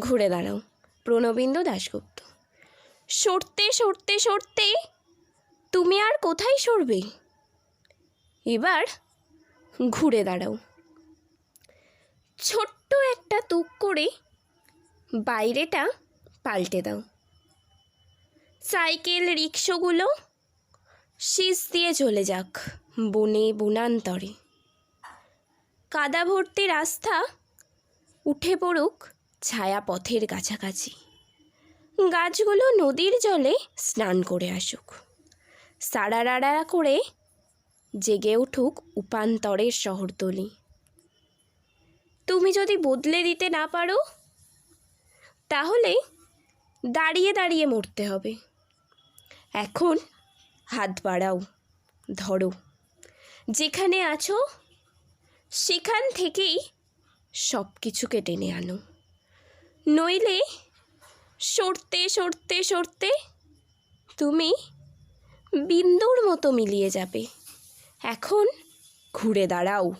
ঘুরে দাঁড়াও, প্রণবেন্দু দাশগুপ্ত। সরতে সরতে সরতে, তুমি আর কোথায় সরবে? এবার ঘুরে দাঁড়াও। ছোট্ট একটা তুক করে বাইরেটা পাল্টে দাও। সাইকেল, রিক্সাগুলো শীষ দিয়ে চলে যাক বনে বনান্তরে। কাদা ভর্তি রাস্তা উঠে পড়ুক ছায়া পথের কাছাকাছি। গাছগুলো নদীর জলে স্নান করে আসুক। সারারারা করে জেগে উঠুক উপান্তরের শহরতলি। তুমি যদি বদলে দিতে না পারো, তাহলে দাঁড়িয়ে দাঁড়িয়ে মরতে হবে। এখন হাত বাড়াও, ধরো। যেখানে আছো, সেখান থেকেই সব কিছুকে টেনে আনো। নইলে সরতে সরতে সরতে তুমি বিন্দুর মতো মিলিয়ে যাবে। এখন ঘুরে দাঁড়াও।